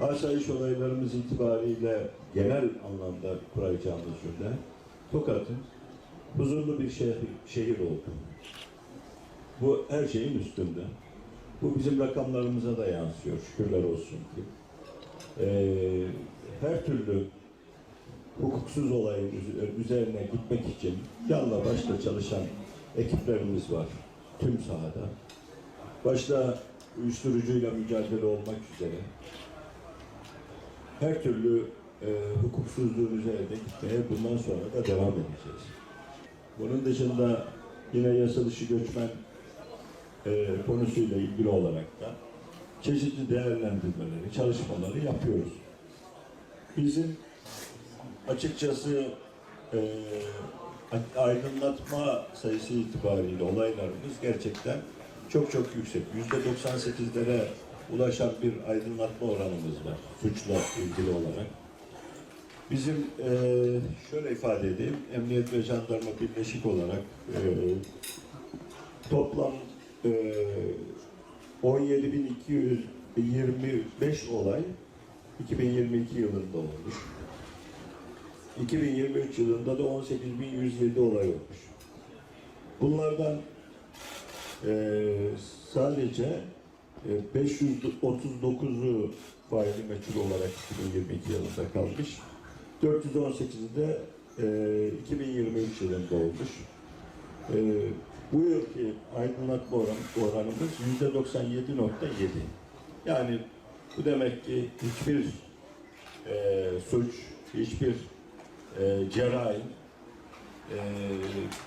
Asayiş olaylarımız itibariyle genel anlamda kuracağımız cümle Tokat'ın huzurlu bir şehir, şehir oldu. Bu her şeyin üstünde. Bu bizim rakamlarımıza da yansıyor. Şükürler olsun ki. Ee, her türlü hukuksuz olayın üz- üzerine gitmek için canla başla çalışan ekiplerimiz var tüm sahada. Başta uyuşturucuyla mücadele olmak üzere her türlü e, hukuksuzluğun üzerinde gitmeye bundan sonra da devam edeceğiz. Bunun dışında yine yasa dışı göçmen e, konusuyla ilgili olarak da çeşitli değerlendirmeleri, çalışmaları yapıyoruz. Bizim açıkçası e, aydınlatma sayısı itibariyle olaylarımız gerçekten çok çok yüksek. Yüzde 98'lere ulaşan bir aydınlatma oranımız var suçla ilgili olarak. Bizim e, şöyle ifade edeyim, Emniyet ve Jandarma Birleşik olarak e, toplam e, 17.225 olay 2022 yılında olmuş. 2023 yılında da 18.107 olay olmuş. Bunlardan eee sadece e, 539'u faili meçhul olarak 2022 yılında kalmış. 418'i de eee 2023 yılında olmuş. Eee bu yılki aydınlatma oran, oranımız %97.7. Yani bu demek ki hiçbir eee suç, hiçbir e, cerrahi e,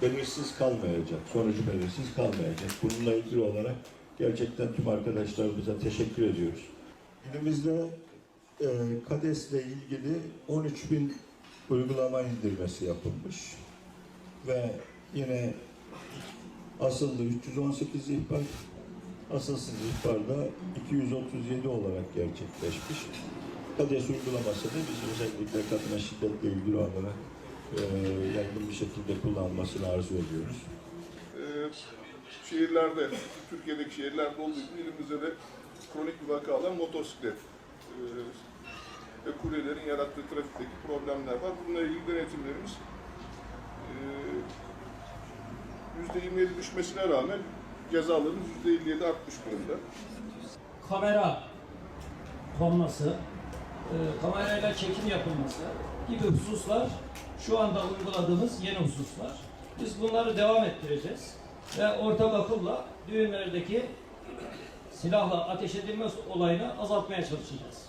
belirsiz kalmayacak, sonucu belirsiz kalmayacak. Bununla ilgili olarak gerçekten tüm arkadaşlarımıza teşekkür ediyoruz. Elimizde e, KADES'le ilgili 13 bin uygulama indirmesi yapılmış ve yine asıllı 318 ihbar, asılsız ihbarda 237 olarak gerçekleşmiş. KADES uygulaması da biz özellikle kadına şiddetle ilgili olarak e, yaygın bir şekilde kullanmasını arzu ediyoruz. Ee, şehirlerde, Türkiye'deki şehirlerde olduğu gibi ilimizde de kronik bir vaka alan motosiklet ee, ve kuryelerin yarattığı trafikteki problemler var. Bununla ilgili denetimlerimiz ee, %27 düşmesine rağmen cezalarımız %57 artmış durumda. kamera konması, e, kamerayla çekim yapılması gibi hususlar şu anda uyguladığımız yeni hususlar. Biz bunları devam ettireceğiz ve ortak akılla düğünlerdeki silahla ateş edilme olayını azaltmaya çalışacağız.